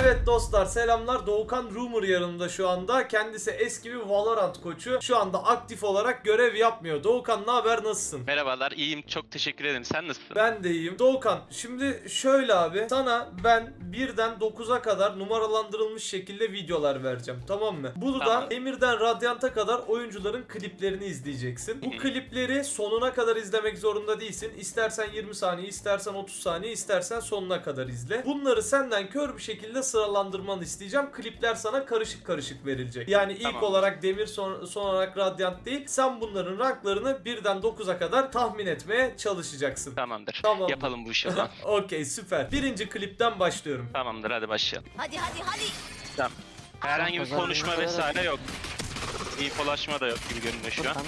Evet dostlar selamlar. Doğukan Rumor yanımda şu anda. Kendisi eski bir Valorant koçu. Şu anda aktif olarak görev yapmıyor. Doğukan ne haber nasılsın? Merhabalar, iyiyim. Çok teşekkür ederim. Sen nasılsın? Ben de iyiyim. Doğukan şimdi şöyle abi sana ben birden 9'a kadar numaralandırılmış şekilde videolar vereceğim tamam mı? Burada Tamam. Emir'den Radyant'a kadar oyuncuların kliplerini izleyeceksin. Bu Hı. klipleri sonuna kadar izlemek zorunda değilsin. İstersen 20 saniye, istersen 30 saniye, istersen sonuna kadar izle. Bunları senden kör bir şekilde sıralandırmanı isteyeceğim. Klipler sana karışık karışık verilecek. Yani ilk Tamam. olarak Demir son, son olarak Radyant değil. Sen bunların ranklarını birden 9'a kadar tahmin etmeye çalışacaksın. Tamamdır. Tamam. Yapalım bu işi o zaman. Okey süper. Birinci klipten başlıyorum. Tamamdır, hadi başlayalım. Hadi hadi hadi. Tamam. Herhangi bir konuşma vesaire yok. İnfolaşma da yok gibi görünüyor şu an. Tamam.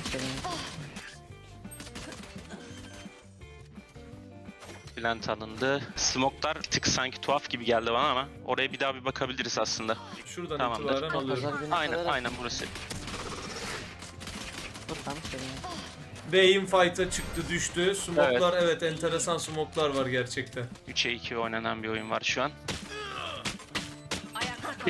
Bülent alındı. Smoke'lar bir tık sanki tuhaf gibi geldi bana ama oraya bir daha bir bakabiliriz aslında. Şuradan Tamamdır. itibaren alıyorum. Pazar günü Aynen, kadar aynen burası. Dur. Beyin fight'a çıktı düştü. Smoklar evet. enteresan smoklar var gerçekten. 3'e 2 oynanan bir oyun var şu an.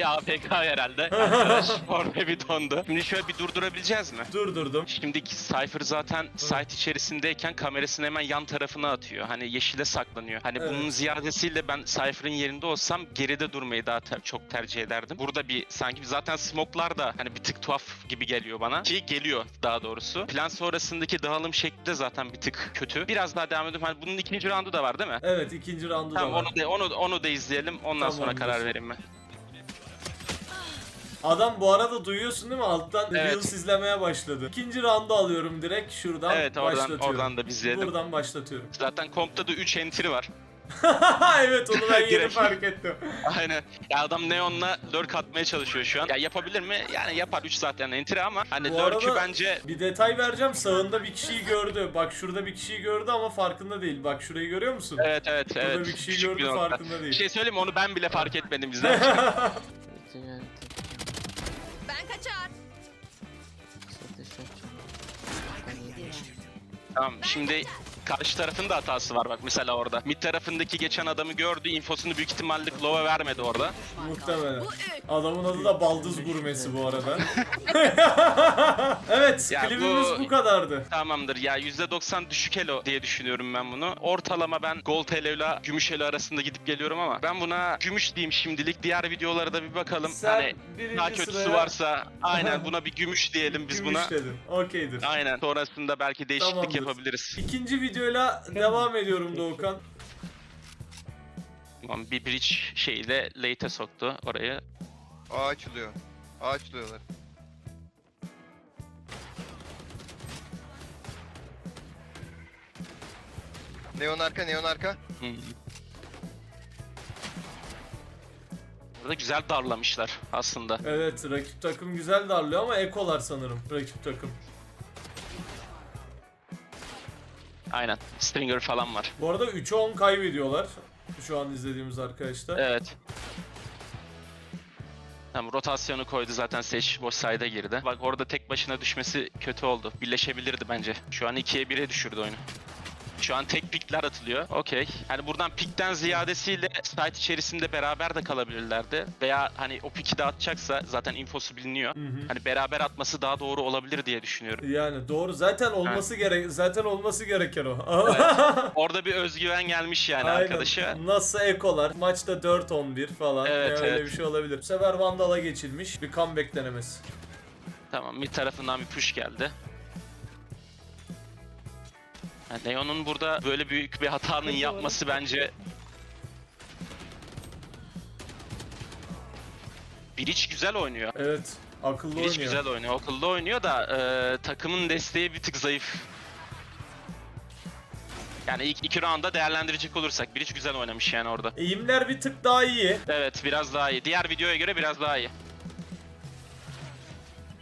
Bir APK herhalde. Arkadaş orada bir dondu. Şimdi şöyle bir durdurabileceğiz mi? Durdurdum. Şimdiki Cypher zaten site içerisindeyken kamerasını hemen yan tarafına atıyor. Hani yeşile saklanıyor. Hani Evet. bunun ziyadesiyle ben Cypher'ın yerinde olsam geride durmayı daha ter- çok tercih ederdim. Burada bir sanki zaten smoke'lar da hani bir tık tuhaf gibi geliyor bana. Ki geliyor daha doğrusu. Plan sonrasındaki dağılım şekli de zaten bir tık kötü. Biraz daha devam edelim. Hani bunun ikinci roundu da var değil mi? Evet ikinci roundu da Tamam var. onu da onu onu da izleyelim. Ondan sonra Tamamdır. karar vereyim ben. Adam bu arada duyuyorsun değil mi? Alttan Evet. Reels izlemeye başladı. İkinci roundu alıyorum direkt şuradan Evet oradan başlatıyorum. oradan da bir izleyelim. Buradan başlatıyorum. Zaten kompta da 3 entry var. evet onu ben yeni Direkt. fark ettim. Aynen. Ya adam Neon'la lurk atmaya çalışıyor şu an. Ya yapabilir mi? Yani yapar 3 zaten entry ama hani Bu lurk'ü bence Bir detay vereceğim. Sağında bir kişiyi gördü. Bak şurada bir kişiyi gördü ama farkında değil. Bak şurayı görüyor musun? Evet evet Burada evet. bir kişiyi Küçük gördü nokta. farkında Bir değil. şey söyleyeyim mi? Onu ben bile fark etmedim bizden. Tamam şimdi karşı tarafın da hatası var bak mesela orada. Mid tarafındaki geçen adamı gördü. infosunu büyük ihtimalle Glow'a vermedi orada. Muhtemelen. Adamın adı da Baldız Gurmesi bu arada. evet, Ya klibimiz bu... bu- kadardı. Tamamdır ya %90 düşük elo diye düşünüyorum ben bunu. Ortalama ben gold elo ile gümüş elo arasında gidip geliyorum ama ben buna gümüş diyeyim şimdilik. Diğer videolara da bir bakalım. Sen hani birinci daha kötüsü sıraya varsa aynen buna bir gümüş diyelim biz gümüş buna. dedin. Okeydir. Aynen. Sonrasında belki değişiklik Tamamdır. yapabiliriz. İkinci videoyla devam ediyorum Doğukan. Tamam bir bridge şeyle late'e soktu orayı. A açılıyor. A açılıyorlar. Neon arka, neon arka. Burada güzel darlamışlar aslında. Evet, rakip takım güzel darlıyor ama ekolar sanırım rakip takım. Aynen. Stringer falan var. Bu arada 3'e 10 kaybediyorlar. Şu an izlediğimiz arkadaşlar. Evet. Tamam rotasyonu koydu zaten Sage boş side'a girdi. Bak orada tek başına düşmesi kötü oldu. Birleşebilirdi bence. Şu an 2'ye 1'e düşürdü oyunu. Şu an tek pikler atılıyor. Okey. Hani buradan pikten ziyadesiyle site içerisinde beraber de kalabilirlerdi. Veya hani o piki de atacaksa zaten infosu biliniyor. Hı hı. Hani beraber atması daha doğru olabilir diye düşünüyorum. Yani doğru zaten olması gerek zaten olması gereken o. Orada bir özgüven gelmiş yani Aynen. arkadaşa. Nasıl ekolar? Maçta 4-11 falan. Evet, Yani öyle evet. bir şey olabilir. Bu sefer Vandal'a geçilmiş. Bir comeback denemesi. Tamam mid tarafından bir push geldi. Yani Neon'un burada böyle büyük bir hatanın yapması bence... Biriç güzel oynuyor. Evet. Akıllı Biriç oynuyor. güzel oynuyor. Akıllı oynuyor da e, takımın desteği bir tık zayıf. Yani ilk iki roundda değerlendirecek olursak Biriç güzel oynamış yani orada. Eğimler bir tık daha iyi. Evet biraz daha iyi. Diğer videoya göre biraz daha iyi.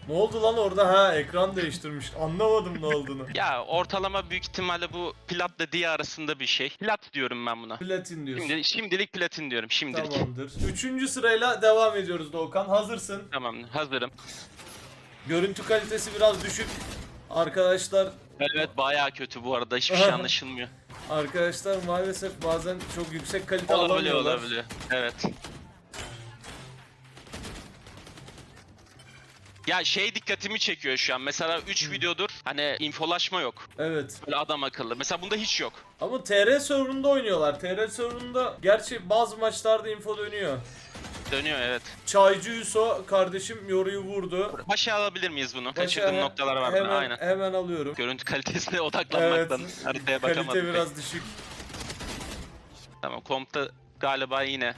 Ne oldu lan orada? Ha ekran değiştirmiş. Anlamadım ne olduğunu. Ya ortalama büyük ihtimalle bu platla diye arasında bir şey. Plat diyorum ben buna. Platin diyorsun. Şimdi, şimdilik platin diyorum şimdilik. Tamamdır. Üçüncü sırayla devam ediyoruz Doğukan. Hazırsın. Tamam hazırım. Görüntü kalitesi biraz düşük. Arkadaşlar Evet bayağı kötü bu arada hiçbir şey anlaşılmıyor. arkadaşlar maalesef bazen çok yüksek kalite Olabiliyor alamıyorlar. olabiliyor. Evet. Ya şey dikkatimi çekiyor şu an. Mesela 3 videodur hani infolaşma yok. Evet. Böyle adam akıllı. Mesela bunda hiç yok. Ama TR server'ında oynuyorlar. TR server'ında gerçi bazı maçlarda info dönüyor. Dönüyor evet. Çaycı Yuso kardeşim yoruyu vurdu. Başa alabilir miyiz bunu? Başa Kaçırdığım he- noktalar var hemen, aynen. Hemen alıyorum. Görüntü kalitesine odaklanmaktan Evet. haritaya bakamadım. Kalite pek. biraz düşük. Tamam kompta galiba yine.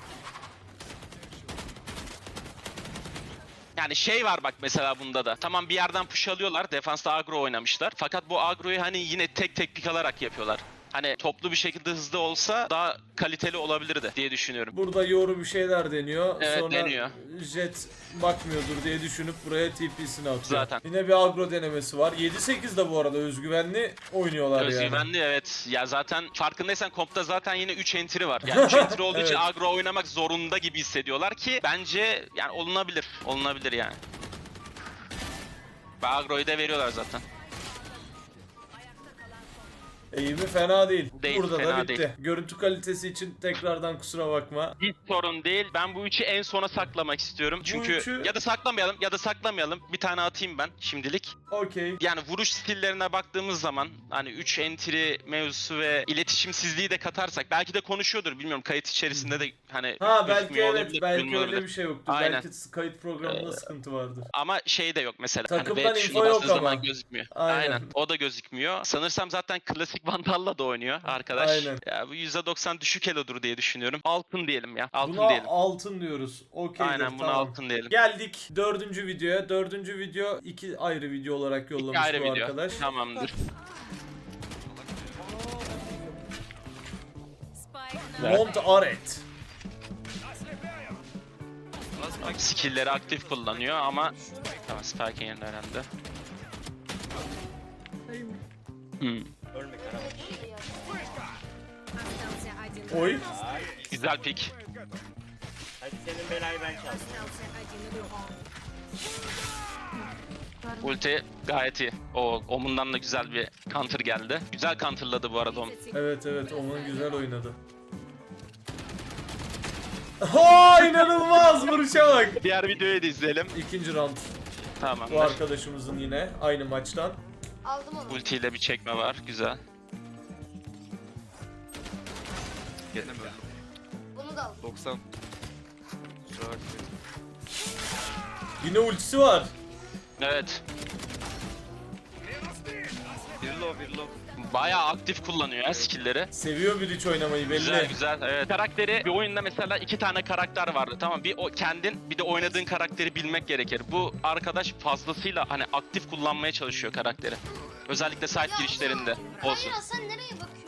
Yani şey var bak mesela bunda da. Tamam bir yerden push alıyorlar. Defansta agro oynamışlar. Fakat bu agroyu hani yine tek tek alarak yapıyorlar. Hani toplu bir şekilde hızlı olsa daha kaliteli olabilirdi diye düşünüyorum. Burada yoru bir şeyler deniyor. Evet, Sonra deniyor. Jet bakmıyordur diye düşünüp buraya TP'sini atıyor. Zaten. Yine bir agro denemesi var. 7-8 de bu arada özgüvenli oynuyorlar yani. Özgüvenli evet. Ya zaten farkındaysan kompta zaten yine 3 entry var. Yani 3 entry olduğu için Evet. agro oynamak zorunda gibi hissediyorlar ki bence yani olunabilir. Olunabilir yani. Ve agroyu da veriyorlar zaten. Eğimi fena değil. Değil, Burada da fena bitti. değil. Görüntü kalitesi için tekrardan kusura bakma. Hiç sorun değil. Ben bu üçü en sona saklamak istiyorum. Çünkü üçü- ya da saklamayalım ya da saklamayalım. Bir tane atayım ben şimdilik. Okey. Yani vuruş stillerine baktığımız zaman hani 3 entry mevzusu ve iletişimsizliği de katarsak belki de konuşuyordur bilmiyorum kayıt içerisinde de hani Ha belki evet olabilir, belki öyle bir şey yoktur. Aynen. Belki kayıt programında Ee, sıkıntı vardır. Ama şey de yok mesela. Takımdan hani B tuşuna info yok ama. zaman gözükmüyor. Aynen. Aynen. O da gözükmüyor. Sanırsam zaten klasik Vandal'la da oynuyor arkadaş. Aynen. Ya bu %90 düşük elodur diye düşünüyorum. Altın diyelim ya. Altın Buna diyelim. altın diyoruz. Okeydir Aynen buna tamam. altın diyelim. Geldik dördüncü videoya. Dördüncü video iki ayrı video olarak yollamış İki ayrı bu video. arkadaş. Tamamdır. Mont Aret. Skill'leri aktif kullanıyor ama tamam Spike'in yerini öğrendi. Hmm. Oy. Güzel pik. Hadi senin belayı ben çaldım. Ulti gayet iyi. O Omun'dan da güzel bir counter geldi. Güzel counterladı bu arada Omun. Evet evet Omun güzel oynadı. Ha inanılmaz vuruşa bak. Diğer videoyu da izleyelim. İkinci round. Tamam. Bu arkadaşımızın yine aynı maçtan. Aldım onu. Ultiyle bir çekme var. Güzel. Gene mi öldüm? Bunu da aldım. 90. Kusura bakmayın. Yine ultisi var. Evet. Bir low bir low. Bayağı aktif kullanıyor ya skill'leri. Seviyor bir iç oynamayı belli. Güzel güzel evet. Karakteri bir oyunda mesela iki tane karakter vardı tamam bir o kendin bir de oynadığın karakteri bilmek gerekir. Bu arkadaş fazlasıyla hani aktif kullanmaya çalışıyor karakteri. Özellikle site girişlerinde olsun. Kayra sen nereye bakıyorsun?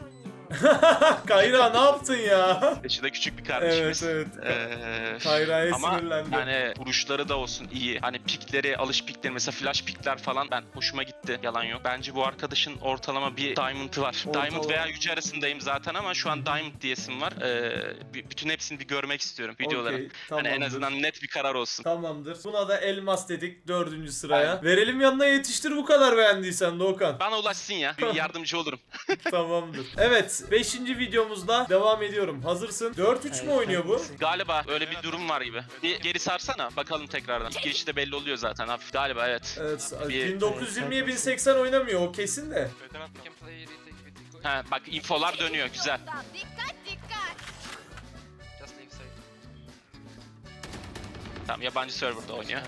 Kayra ne yaptın ya? Yaşı da küçük bir evet kardeşimiz. evet. Ee, Kayra'ya ama sinirlendi. yani vuruşları da olsun iyi. Hani pikleri, alış pikleri mesela flash pikler falan ben hoşuma gitti. Yalan yok. Bence bu arkadaşın ortalama bir diamond'ı var. Ortalama. Diamond veya yüce arasındayım zaten ama şu an diamond diyesim var. Ee, b- bütün hepsini bir görmek istiyorum videoları. Okey, Hani en tamamdır. azından net bir karar olsun. Tamamdır. Buna da elmas dedik dördüncü sıraya. Aynen. Verelim yanına yetiştir bu kadar beğendiysen Doğukan. Bana ulaşsın ya. Yardımcı olurum. Tamamdır. Evet 5. videomuzda devam ediyorum. Hazırsın. 4-3 mü oynuyor bu? Galiba öyle bir durum var gibi. Bir geri sarsana bakalım tekrardan. Girişi de belli oluyor zaten hafif. Galiba evet. Evet, Bir- 1920'ye 1080 oynamıyor o kesin de. Ha, bak infolar dönüyor güzel. Dikkat dikkat. Tamam yabancı serverda oynuyor.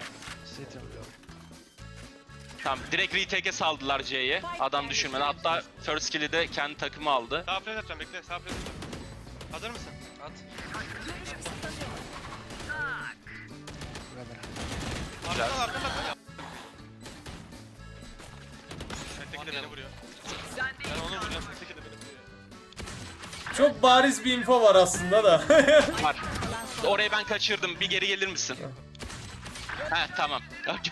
Tamam direkt retake'e saldılar C'ye. Adam düşürmeden. Hatta first kill'i de kendi takımı aldı. Sağ flash atacağım bekle sağ flash atacağım. Hazır mısın? At. Güzel. Arkada arkada. Öteki de beni vuruyor. Ben onu vuracağım. Öteki de beni vuruyor. Çok bariz bir info var aslında da. Var. Orayı ben kaçırdım. Bir geri gelir misin? Heh tamam.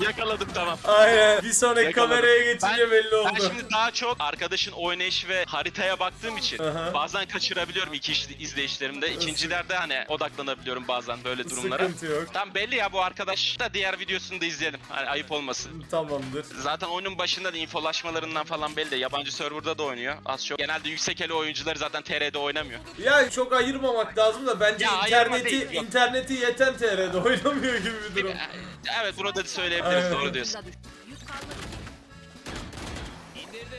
Yakaladım tamam. Aynen. Bir sonraki Yakaladım. kameraya geçince Ben- belli oldu. Ben şimdi daha çok arkadaşın oynayışı ve haritaya baktığım için Aha. bazen kaçırabiliyorum iki iş- izleyişlerimde. İkincilerde hani odaklanabiliyorum bazen böyle durumlara. Sıkıntı yok. Tam belli ya bu arkadaş da diğer videosunu da izleyelim. Hani ayıp olmasın. Tamamdır. Zaten oyunun başında da infolaşmalarından falan belli de yabancı serverda da oynuyor az çok. Genelde yüksek elo oyuncuları zaten TR'de oynamıyor. Ya çok ayırmamak lazım da bence Ya interneti değil, yok. interneti yeten TR'de oynamıyor gibi bir durum. Evet bunu da söyleyebiliriz Aynen. doğru diyorsun. Yük kalmadı.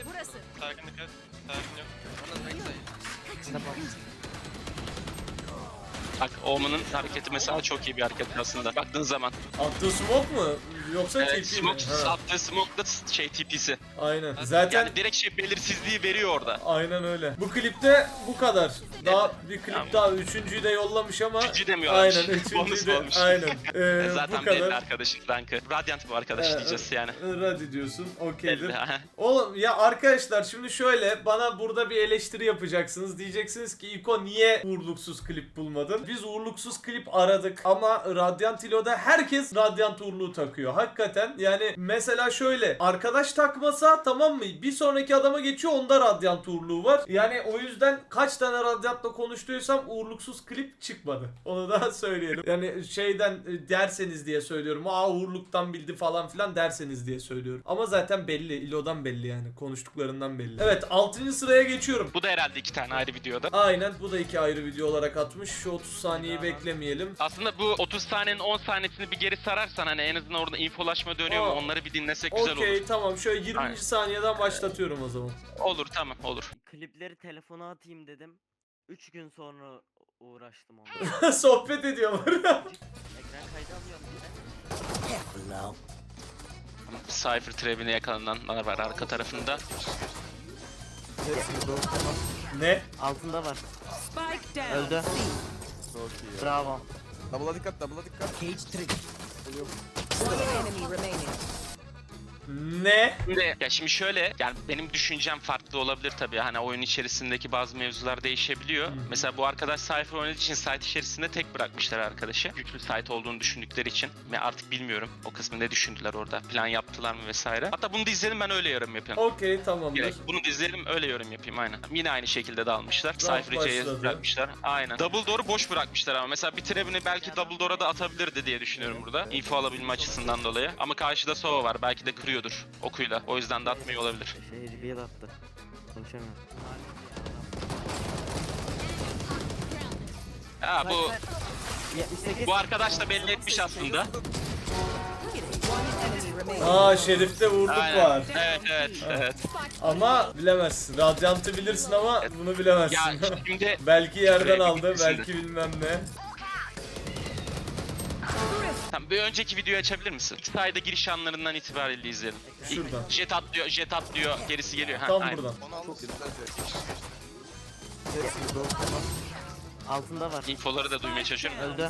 Burası. Sakin dikkat. Sakin yok. Bak Omen'ın hareketi mesela çok iyi bir hareket aslında. Baktığın zaman. Attığı smoke mu? Yoksa Evet, TP mi? smoke, Ha, attığı smoke da şey TP'si. Aynen. Zaten Yani direkt şey belirsizliği veriyor orada. aynen öyle. Bu klipte bu kadar. Daha bir klip Tamam. daha üçüncüyü de yollamış ama Üçüncü demiyorlarmış. Aynen üçüncüyü Bonus de olmuş. aynen. Ee, Zaten bu belli kadar. arkadaşın rankı. Radiant bu arkadaş Ee, diyeceğiz yani. Radi diyorsun. Okeydir. Belli. aha. Oğlum ya arkadaşlar şimdi şöyle bana burada bir eleştiri yapacaksınız. Diyeceksiniz ki İko niye uğurluksuz klip bulmadın? Biz uğurluksuz klip aradık ama Radiant Ilo'da herkes Radiant uğurluğu takıyor. Hakikaten yani mesela şöyle arkadaş takmasa tamam mı? Bir sonraki adama geçiyor onda Radiant uğurluğu var. Yani o yüzden kaç tane Radiant'la konuştuysam uğurluksuz klip çıkmadı. Onu da söyleyelim. Yani şeyden e, derseniz diye söylüyorum. Aa uğurluktan bildi falan filan derseniz diye söylüyorum. Ama zaten belli. İlo'dan belli yani. Konuştuklarından belli. Evet 6. sıraya geçiyorum. Bu da herhalde iki tane ayrı videoda. Aynen bu da iki ayrı video olarak atmış. Şu 30 saniyeyi beklemeyelim. Aslında bu 30 saniyenin 10 saniyesini bir geri sararsan hani en azından orada infolaşma dönüyor mu Aa. onları bir dinlesek güzel Okey olur. tamam şöyle 20. Aynen. saniyeden başlatıyorum o zaman. Olur tamam olur. Klipleri telefona atayım dedim. 3 gün sonra uğraştım onunla. Sohbet ediyorlar. Ekran kaydı alıyorum bir de. Cypher yakalananlar var arka tarafında. ne? Altında var. Spike down. Öldü. Çok iyi. Bravo. Double'a dikkat, double'a dikkat. Enemy remaining. Ne? Şimdi, ya şimdi şöyle yani benim düşüncem farklı olabilir tabii. Hani oyun içerisindeki bazı mevzular değişebiliyor. Mesela bu arkadaş Cypher oynadığı için site içerisinde tek bırakmışlar arkadaşı. Güçlü site olduğunu düşündükleri için. Ve artık bilmiyorum o kısmı ne düşündüler orada. Plan yaptılar mı vesaire. Hatta bunu da izleyelim ben öyle yorum yapayım. Okey tamamdır. Gerek. Bunu da izleyelim öyle yorum yapayım aynen. Yine aynı şekilde dalmışlar. Cypher'ı C'ye bırakmışlar. Aynen. Double door'u boş bırakmışlar ama mesela bir trebini belki double door'a da atabilirdi diye düşünüyorum burada. Info alabilme açısından dolayı. Ama karşıda Sova var. Belki de kırıyordur okuyla. O yüzden de atmıyor olabilir. Şey reveal attı. Konuşamıyorum. Ha bu 78. bu arkadaş da belli etmiş aslında. Aa Şerif'te vurduk Aynen. var. Evet evet evet. Ama bilemezsin. Radyant'ı bilirsin ama bunu bilemezsin. Ya şimdi belki yerden aldı, belki bilmem ne. Tamam, bir önceki videoyu açabilir misin? İlk sayede giriş anlarından itibaren izleyelim. İlk Şuradan. Jet atlıyor, jet atlıyor, gerisi geliyor. Ha, Tam aynen. buradan. Onu al. Altında var. Infoları da duymaya çalışıyorum. Öldü.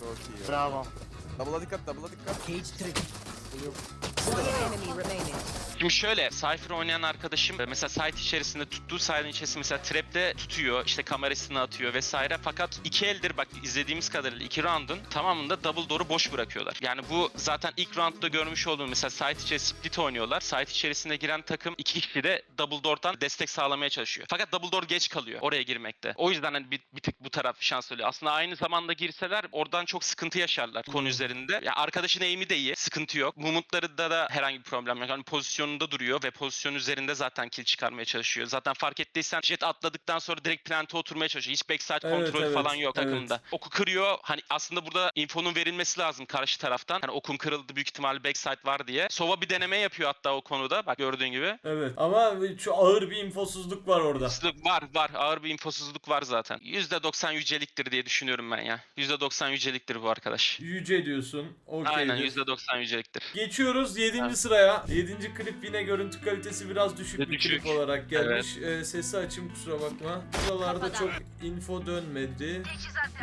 Çok iyi. Bravo. Double'a dikkat, double'a dikkat. Enemy remaining. Şimdi şöyle, Cypher oynayan arkadaşım e, mesela site içerisinde tuttuğu site'in içerisinde mesela trap'te tutuyor, işte kamerasını atıyor vesaire. Fakat iki eldir bak izlediğimiz kadarıyla iki round'un tamamında double door'u boş bırakıyorlar. Yani bu zaten ilk round'da görmüş olduğum mesela site içerisinde split oynuyorlar. Site içerisine giren takım iki kişi de double door'dan destek sağlamaya çalışıyor. Fakat double door geç kalıyor oraya girmekte. O yüzden hani bir, bir tık bu taraf şans oluyor. Aslında aynı zamanda girseler oradan çok sıkıntı yaşarlar konu üzerinde. Ya arkadaşın aim'i de iyi, sıkıntı yok. Mumutlarında da herhangi bir problem yok. Hani pozisyonunda duruyor ve pozisyon üzerinde zaten kill çıkarmaya çalışıyor. Zaten fark ettiysen jet atladıktan sonra direkt plante oturmaya çalışıyor. Hiç backside Evet, kontrol evet, falan yok evet. takımda. Oku kırıyor. Hani aslında burada infonun verilmesi lazım karşı taraftan. Hani okun kırıldı büyük ihtimalle backside var diye. Sova bir deneme yapıyor hatta o konuda. Bak gördüğün gibi. Evet ama şu ağır bir infosuzluk var orada. Infosuzluk var var. Ağır bir infosuzluk var zaten. %90 yüceliktir diye düşünüyorum ben ya. %90 yüceliktir bu arkadaş. Yüce diyorsun. Okey. Aynen %90 yüceliktir. Geçiyoruz 7. Ha. sıraya. 7. klip yine görüntü kalitesi biraz düşük bir Düşük. klip olarak gelmiş. Ee, sesi açayım kusura bakma. Buralarda çok info dönmedi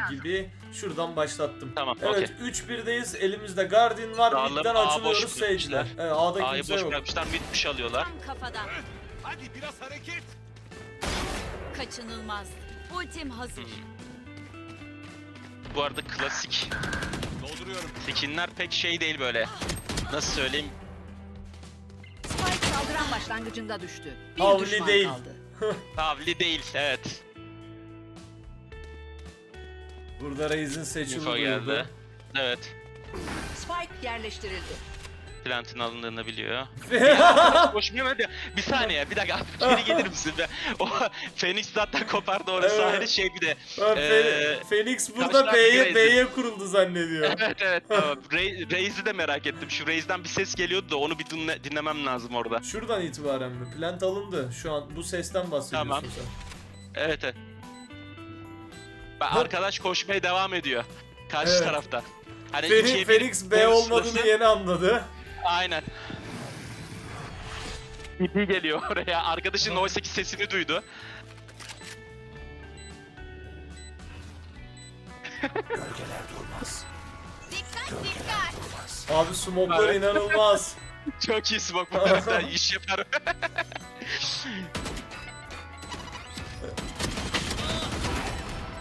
gibi. Şuradan başlattım. Tamam, Evet 3-1'deyiz. Elimizde Guardian var. Dağları Mid'den açılıyoruz bırakmışlar. Evet, A'da A'yı kimse boş yok. bırakmışlar. Mid push alıyorlar. Tam kafadan. Hadi biraz hareket. Kaçınılmaz. Ultim hazır. Bu arada klasik Dolduruyorum. skinler pek şey değil böyle. Nasıl söyleyeyim? Saldıran başlangıcında düştü. Bir Havli düşman değil. kaldı. Tavli değil. Evet. Burada Raze'in seçimi Info duyuldu. geldi. Evet. Spike yerleştirildi. Plant'ın alındığını biliyor. Koşmuyor hadi. Bir saniye bir dakika geri gelir misin be? O Phoenix zaten kopardı orası Evet. ayrı şey bir de. Ee, Phoenix burada B'ye B'ye kuruldu zannediyor. Evet evet tamam. Ray- Raze'i de merak ettim. Şu Raze'den bir ses geliyordu da onu bir dinle- dinlemem lazım orada. Şuradan itibaren mi? Plant alındı. Şu an bu sesten bahsediyorsun Tamam. sen. Evet evet. Arkadaş koşmaya devam ediyor. Karşı Evet. tarafta. Hani Fe- Phoenix B olmadığını yeni anladı. Aynen. İpi geliyor oraya. Arkadaşın oysa ki sesini duydu. Abi smoke'lar Evet. inanılmaz. Çok iyi smoke bu kadar iş yapar.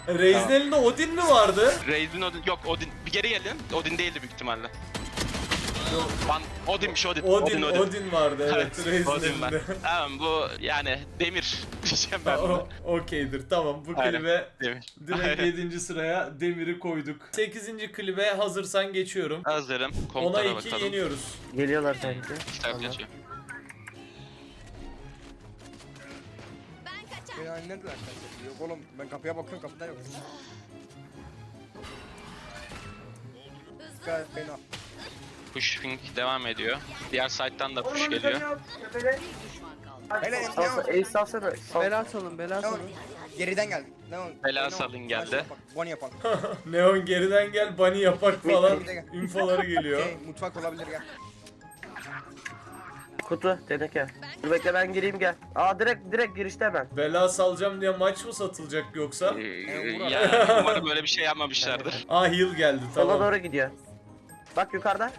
Raze'in elinde Odin mi vardı? Raze'in Odin... Yok Odin. Bir geri gelin. Odin değildi büyük ihtimalle. Van... Odin'miş Odin. Odin, Odin, Odin, vardı evet, Raze'in Odin var. Tamam bu yani demir diyeceğim ben buna. O- Okeydir tamam bu Aynen. klibe Demir. direkt Aynen. 7. sıraya demiri koyduk. 8. klibe hazırsan geçiyorum. Hazırım. Ona Komutana 2 bakalım. yeniyoruz. Geliyorlar sanki. Kitap geçiyor. Beni. Yok oğlum ben kapıya bakıyorum kapıda yok. Gel beni al. Pushing devam ediyor. Diğer side'dan da push geliyor. Hele Salsa, ace. Sal. Bela salın bela salın. Geriden geldi. Ne o? Bela salın geldi. yapak, Bunny yapalım. Neon geriden gel bunny yapak falan infoları geliyor. Okey mutfak olabilir gel. Kutu teneke. Dur bekle ben gireyim gel. Aa direkt direkt girişte hemen. Bela salacağım diye maç mı satılacak yoksa? Ee, vur ya umarım böyle bir şey yapmamışlardır. Ah heal geldi Sola tamam. doğru gidiyor. Bak yukarıda.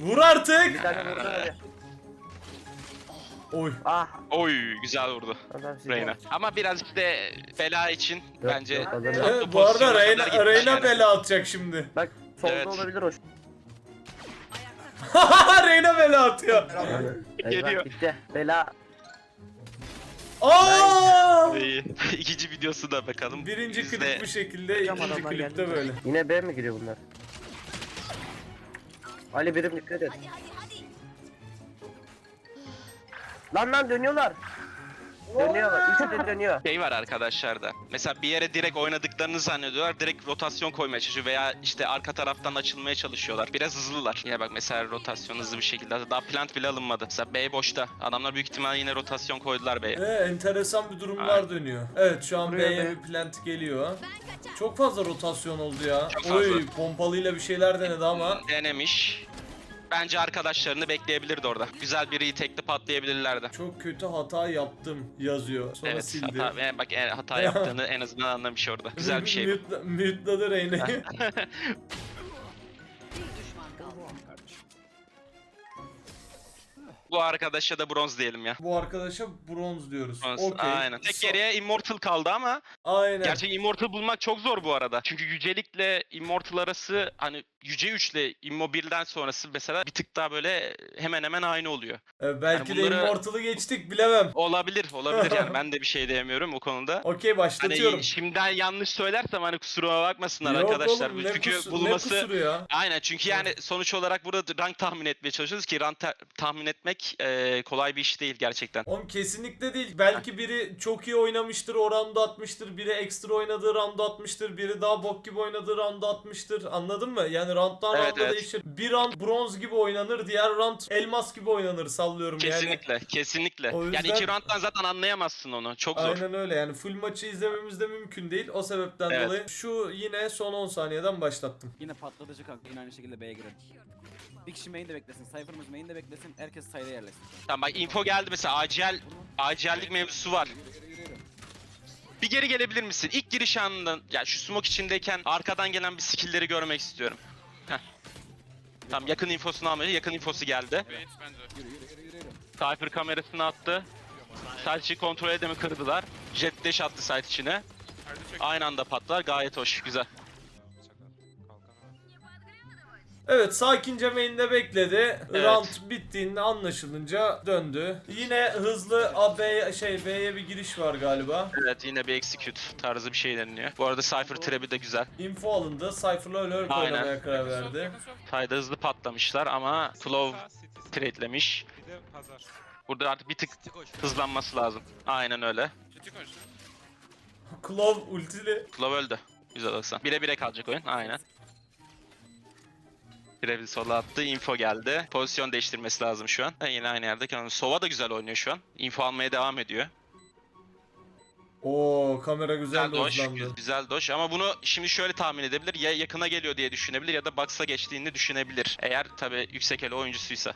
Vur artık. Tane vurdu. Oy. Ah. Oy güzel vurdu Adam sizi. Reyna. Ama biraz işte bela için bence yok, Evet, bu arada kadar Reyna, gitmiş Reyna yani. bela atacak şimdi. Bak solda Evet. olabilir o. Reyna bela atıyor. Geliyor. Eyvah, Bitti. Bela. Aa! İyi. İkinci videosu da bakalım. Birinci Biz de- klip bu şekilde, ikinci adamlar klipte geldi. böyle. Yine B mi giriyor bunlar? Ali birim dikkat et. Lan lan dönüyorlar. Dönüyorlar. Üçü de dönüyor. şey var arkadaşlar da. Mesela bir yere direkt oynadıklarını zannediyorlar. Direkt rotasyon koymaya çalışıyor veya işte arka taraftan açılmaya çalışıyorlar. Biraz hızlılar. Yine bak mesela rotasyon hızlı bir şekilde. Daha plant bile alınmadı. Mesela B boşta. Adamlar büyük ihtimalle yine rotasyon koydular B'ye. Ee, enteresan bir durumlar dönüyor. Evet şu an Buraya B'ye be. bir plant geliyor. Çok fazla rotasyon oldu ya. Çok fazla. Oy pompalıyla bir şeyler denedi ama. Denemiş. Bence arkadaşlarını bekleyebilirdi orada. Güzel bir retake'li patlayabilirlerdi. Çok kötü hata yaptım yazıyor. Sonra evet, sildi. hata, e, bak e, hata yaptığını en azından anlamış orada. Güzel bir şey düşman kaldı. Bu arkadaşa da bronz diyelim ya. Bu arkadaşa bronz diyoruz. Bronz. Okey. Aynen. Tek So- geriye Immortal kaldı ama Aynen. gerçek Immortal bulmak çok zor bu arada. Çünkü yücelikle Immortal arası hani yüce 3 ile Immobile'den sonrası mesela bir tık daha böyle hemen hemen aynı oluyor. Ee, belki Yani de bunları- Immortal'ı geçtik bilemem. Olabilir, olabilir yani ben de bir şey diyemiyorum o konuda. Okey başlatıyorum. Hani şimdiden yanlış söylersem hani kusuruma bakmasınlar Yok arkadaşlar. oğlum, çünkü kusur- bulması ya? Aynen çünkü yani sonuç olarak burada rank tahmin etmeye çalışıyoruz ki rank ta- tahmin etmek eee, kolay bir iş değil gerçekten. Oğlum kesinlikle değil. Belki biri çok iyi oynamıştır, o round'u atmıştır. Biri ekstra oynadığı round'u atmıştır. Biri daha bok gibi oynadığı round'u atmıştır. Anladın mı? Yani round'dan Evet, round'a evet. değişir. Bir round bronz gibi oynanır, diğer round elmas gibi oynanır sallıyorum yani. Kesinlikle, kesinlikle. O Yani yüzden- iki rounddan zaten anlayamazsın onu. Çok zor. Aynen öyle yani full maçı izlememiz de mümkün değil. O sebepten Evet. dolayı şu yine son 10 saniyeden başlattım. Yine patlatıcı kanka yine aynı şekilde B'ye girer. Bir kişi main de beklesin, Cypher'ımız main de beklesin, herkes side'e yerleşsin. Tamam bak info geldi mesela acil acillik mevzusu var. Bir geri gelebilir misin? İlk giriş anından ya şu smoke içindeyken arkadan gelen bir skill'leri görmek istiyorum. Tamam yakın infosunu almıyor. Yakın infosu geldi. Evet ben de. Cypher kamerasını attı. Site içi kontrol edemi kırdılar. Jet dash attı site içine. Aynı anda patlar. Gayet hoş. Güzel. Evet sakince main'de bekledi. Evet. Round bittiğinde anlaşılınca döndü. Yine hızlı A, B, şey B'ye bir giriş var galiba. Evet yine bir execute tarzı bir şey deniliyor. Bu arada Cypher trap'i de güzel. Info alındı. Cypher'la lurk Aynen. oynamaya karar verdi. Sayda hızlı patlamışlar ama City. trade'lemiş. Bir de pazar. Burada artık bir tık hızlanması lazım. Aynen öyle. Claw ultili. Claw öldü. Güzel olsa. Bire bire kalacak oyun. Aynen. Birebir sola attı. Info geldi. Pozisyon değiştirmesi lazım şu an. Ha, yine aynı yerde. kaldı. Sova da güzel oynuyor şu an. Info almaya devam ediyor. Oo kamera güzel Güzel doş. dojlandı. Güzel doş. Ama bunu şimdi şöyle tahmin edebilir. Ya yakına geliyor diye düşünebilir ya da box'a geçtiğini düşünebilir. Eğer tabi yüksek elo oyuncusuysa.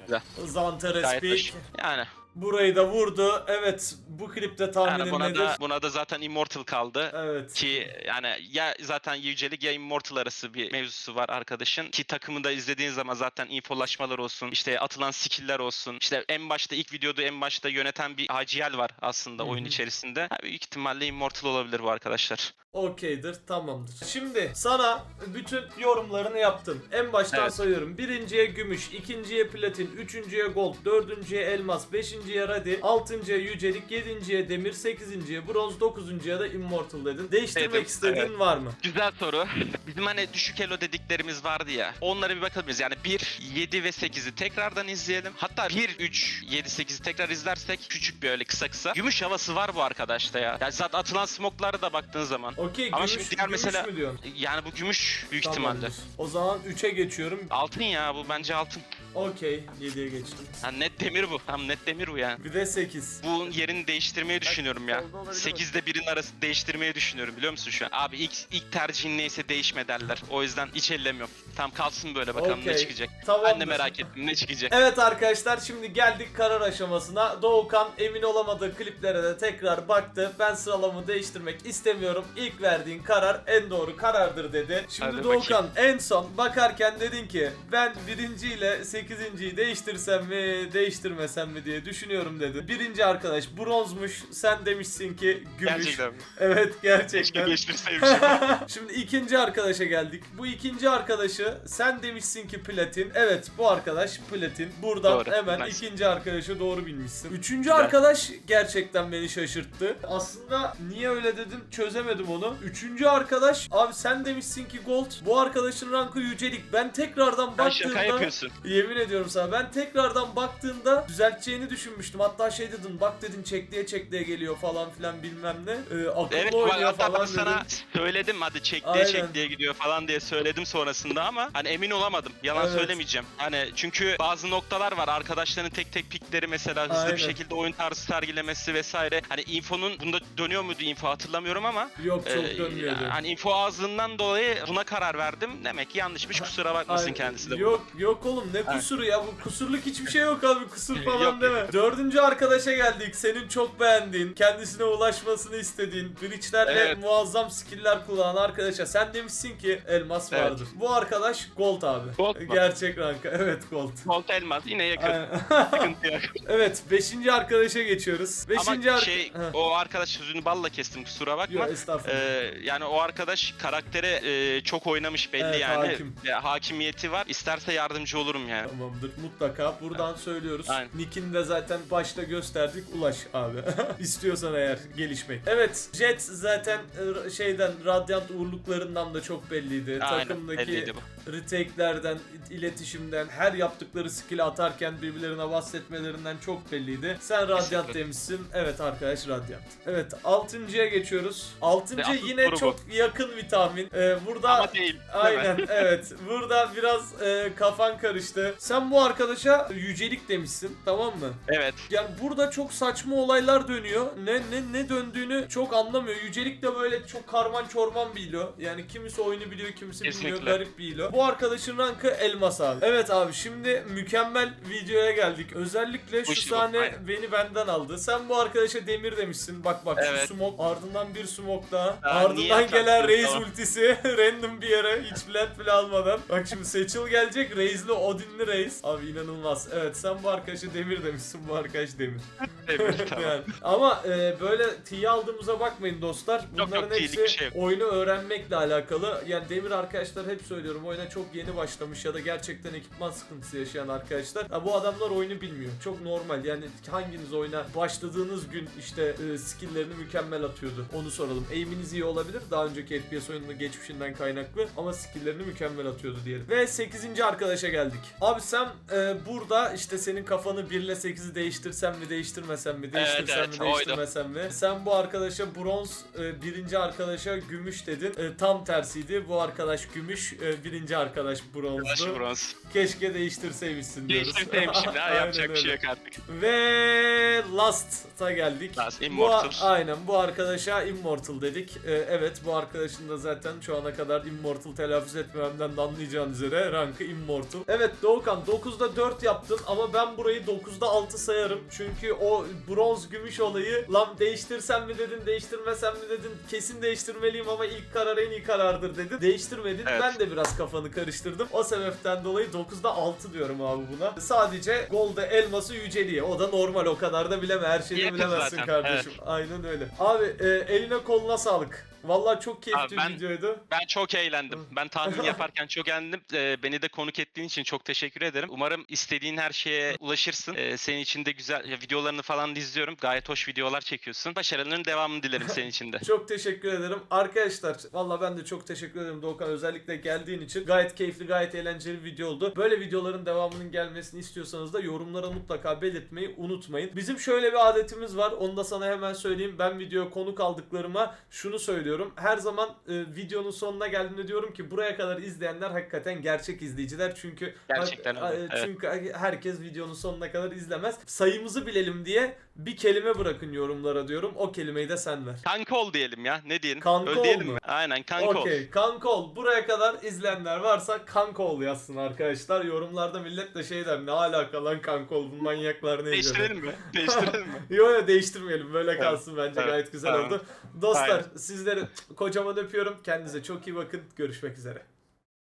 Güzel. Zantares Gayet hoş. Yani. Burayı da vurdu. Evet bu klipte tahmin yani buna nedir? da, buna da zaten Immortal kaldı. Evet. Ki yani ya zaten yücelik ya Immortal arası bir mevzusu var arkadaşın. Ki takımı da izlediğin zaman zaten infolaşmalar olsun, işte atılan skill'ler olsun. işte en başta ilk videoda en başta yöneten bir AGL var aslında Hı hı. oyun içerisinde. Ha, büyük ihtimalle Immortal olabilir bu arkadaşlar. Okeydir, tamamdır. Şimdi sana bütün yorumlarını yaptım. En baştan Evet. sayıyorum. Birinciye gümüş, ikinciye platin, üçüncüye gold, dördüncüye elmas, beşinciye radi, altıncıya yücelik, yedinciye demir, sekizinciye bronz, dokuzuncuya da immortal dedin. Değiştirmek Dedim, istediğin evet. var mı? Güzel soru. Bizim hani düşük elo dediklerimiz vardı ya. Onlara bir bakalım biz. Yani 1, 7 ve 8'i tekrardan izleyelim. Hatta 1, 3, 7, 8'i tekrar izlersek küçük bir öyle kısa kısa. Gümüş havası var bu arkadaşta ya. Yani zaten atılan smoke'lara da baktığın zaman. Okey, Ama gümüş, şimdi diğer gümüş mesela- mü diyorsun? Yani bu gümüş büyük Tamamdır. ihtimalle. O zaman 3'e geçiyorum. Altın ya bu bence altın. Okey, 7'ye geçtim. Ha, net demir bu. Tam net demir bu yani. Bir de 8. Bu yerini değiştirmeyi düşünüyorum ya. solda olabilir 8'de birin arası değiştirmeyi düşünüyorum biliyor musun şu an? Abi ilk, ilk tercihin neyse değişme derler. O yüzden hiç ellemiyorum. Tam kalsın böyle bakalım Okey, ne çıkacak. Tamamdır. Ben de merak ettim ne çıkacak. Evet arkadaşlar şimdi geldik karar aşamasına. Doğukan emin olamadığı kliplere de tekrar baktı. Ben sıralamamı değiştirmek istemiyorum. İlk verdiğin karar en doğru karardır dedi. Şimdi Hadi Doğukan en son bakarken dedin ki ben birinci ile sekizinciyi değiştirsem mi değiştirmesem mi diye düşünüyorum dedi. Birinci arkadaş bronzmuş. Sen demişsin ki gümüş. Gerçekten. Evet Keşke gerçekten. değiştirseymişim. Şimdi ikinci arkadaşa geldik. Bu ikinci arkadaşı sen demişsin ki platin. Evet bu arkadaş platin. Buradan Doğru, hemen nice. ikinci arkadaşı doğru bilmişsin. Üçüncü Güzel. arkadaş gerçekten beni şaşırttı. Aslında niye öyle dedim çözemedim onu. Üçüncü arkadaş abi sen demişsin ki gold. Bu arkadaşın rankı yücelik. Ben tekrardan şaka baktığımda yapıyorsun. Yemin ediyorum sana ben tekrardan baktığımda düzelteceğini düşünmüştüm. Hatta şey dedin bak dedin çekliye çekliye geliyor falan filan bilmem ne. Ee, akıllı Evet bak oynuyor hatta ben falan sana söyledim hadi çek Aynen. diye çek diye gidiyor falan diye söyledim sonrasında ama hani emin olamadım. Yalan Evet. söylemeyeceğim. Hani çünkü bazı noktalar var arkadaşların tek tek pikleri mesela hızlı Aynen. bir şekilde oyun tarzı sergilemesi vesaire. Hani infonun bunda dönüyor muydu info hatırlamıyorum ama Yok çok e, dönmüyordu. hani info ağzından dolayı buna karar verdim. Demek ki yanlışmış kusura bakmasın Ay, kendisi de. Yok yok oğlum ne kusuru ya bu kusurluk hiçbir şey yok abi kusur falan Yok. deme. Dördüncü arkadaşa geldik senin çok beğendiğin kendisine ulaşmasını istediğin breachlerle Evet. muazzam skill'ler kullanan arkadaşa sen demişsin ki elmas Evet. vardır. Bu arkadaş gold abi. Gold mu? Gerçek ranka evet gold. Volt elmas yine yakın. Sıkıntı yok. evet beşinci arkadaşa geçiyoruz. Beşinci Ama şey o arkadaş sözünü balla kestim kusura bakma. Yok estağfurullah. Ee, yani o arkadaş karaktere e, çok oynamış belli Evet, yani. hakim. Ve hakimiyeti var. İsterse yardımcı olurum yani. Tamamdır mutlaka buradan söylüyoruz. Aynen. Nick'ini de zaten başta gösterdik ulaş abi. İstiyorsan eğer gelişmek. Evet Jet zaten e, şeyden Radiant uğurluklarından da çok belliydi. Aynen Takımdaki belliydi bu. Retake'lerden, iletişimden, her yaptıkları skill'i atarken birbirlerine bahsetmelerinden çok belliydi. Sen Kesinlikle. demişsin. Evet arkadaş Radiant. Evet 6.ya geçiyoruz. 6. Ve yine soru bu. çok yakın bir tahmin. Ee, burada Ama değil. değil? Aynen evet. Burada biraz e, kafan karıştı. Sen bu arkadaşa yücelik demişsin tamam mı? Evet. Yani burada çok saçma olaylar dönüyor. Ne ne ne döndüğünü çok anlamıyor. Yücelik de böyle çok karman çorman bir ilo. Yani kimisi oyunu biliyor, kimisi bilmiyor. Kesinlikle. Garip bir ilo. Bu arkadaşın rankı elmas abi. Evet abi şimdi mükemmel videoya geldik. Özellikle şu sahne beni benden aldı. Sen bu arkadaşa demir demişsin. Bak bak Evet. şu smoke ardından bir smoke daha. Ha, niye ardından gelen Tamam. ultisi random bir yere hiç plant bile almadan. Bak şimdi Seçil gelecek Raze'li Odin'li Raze. Abi inanılmaz. Evet sen bu arkadaşa demir demişsin bu arkadaş demir. Tamam. yani. Ama e, böyle tiye aldığımıza bakmayın dostlar. Bunların yok, tiyelik hepsi bir şey yok. oyunu öğrenmekle alakalı. Yani Demir arkadaşlar hep söylüyorum oyuna çok yeni başlamış ya da gerçekten ekipman sıkıntısı yaşayan arkadaşlar. Ha, bu adamlar oyunu bilmiyor. Çok normal. Yani hanginiz oyuna başladığınız gün işte e, skill'lerini mükemmel atıyordu. Onu soralım. Aim'iniz iyi olabilir. Daha önceki FPS oyununun geçmişinden kaynaklı ama skill'lerini mükemmel atıyordu diyelim. Ve 8. arkadaşa geldik. Abi sen e, burada işte senin kafanı 1 ile 8'i değiştirsem mi değiştirmesem mi değiştirsem evet, mi oydu. değiştirmesem mi? Sen bu arkadaşa bronz, e, birinci arkadaşa gümüş dedin. E, tam tersiydi. Bu arkadaş gümüş, e, birinci arkadaş bronzdu. Bronz. Keşke değiştirseymişsin diyoruz. Değiştirdim şimdi ha Aynen yapacak bir şey yok artık. Ve Last'a geldik. Last, Bu, Immortal. aynen bu arkadaşa Immortal dedik. Ee, evet bu arkadaşın da zaten şu ana kadar Immortal telaffuz etmememden de anlayacağınız üzere rankı Immortal. Evet Doğukan 9'da 4 yaptın ama ben burayı 9'da 6 sayarım. Çünkü o bronz gümüş olayı lan değiştirsem mi dedin değiştirmesem mi dedin kesin değiştirmeliyim ama ilk karar en iyi karardır dedin. Değiştirmedin Evet. ben de biraz kafanı karıştırdım. O sebepten dolayı 9'da 6 diyorum abi buna. Sadece golde elması yüceliğe. O da normal o kadar da bileme. Her şeyi bilemezsin zaten, kardeşim. Aynen öyle. Abi e, eline koluna sağlık. Vallahi çok keyifli Abi bir videoydu. Ben çok eğlendim. Ben tahmin yaparken çok eğlendim. Ee, beni de konuk ettiğin için çok teşekkür ederim. Umarım istediğin her şeye ulaşırsın. Ee, senin için de güzel ya, videolarını falan da izliyorum. Gayet hoş videolar çekiyorsun. Başarıların devamını dilerim senin için de. Çok teşekkür ederim. Arkadaşlar valla ben de çok teşekkür ederim Doğukan özellikle geldiğin için. Gayet keyifli, gayet eğlenceli bir video oldu. Böyle videoların devamının gelmesini istiyorsanız da yorumlara mutlaka belirtmeyi unutmayın. Bizim şöyle bir adetimiz var. Onu da sana hemen söyleyeyim. Ben videoya konuk aldıklarıma şunu söylüyorum. Her zaman e, videonun sonuna geldiğinde diyorum ki buraya kadar izleyenler hakikaten gerçek izleyiciler. Çünkü Gerçekten öyle, e, evet. çünkü herkes videonun sonuna kadar izlemez. Sayımızı bilelim diye bir kelime bırakın yorumlara diyorum. O kelimeyi de sen ver. Kanka ol diyelim ya. Ne diyelim? Kanka Öyle ol diyelim mu? mi? Aynen kanka ol. Okey kanka ol. Buraya kadar izleyenler varsa kanka ol yazsın arkadaşlar. Yorumlarda millet de şey der ne alaka lan kanka ol bu manyaklar ne? Değiştirelim mi? Değiştirelim mi? Yo yo değiştirmeyelim böyle kalsın bence evet, gayet güzel tamam. oldu. Dostlar Aynen. sizleri kocaman öpüyorum. Kendinize çok iyi bakın. Görüşmek üzere.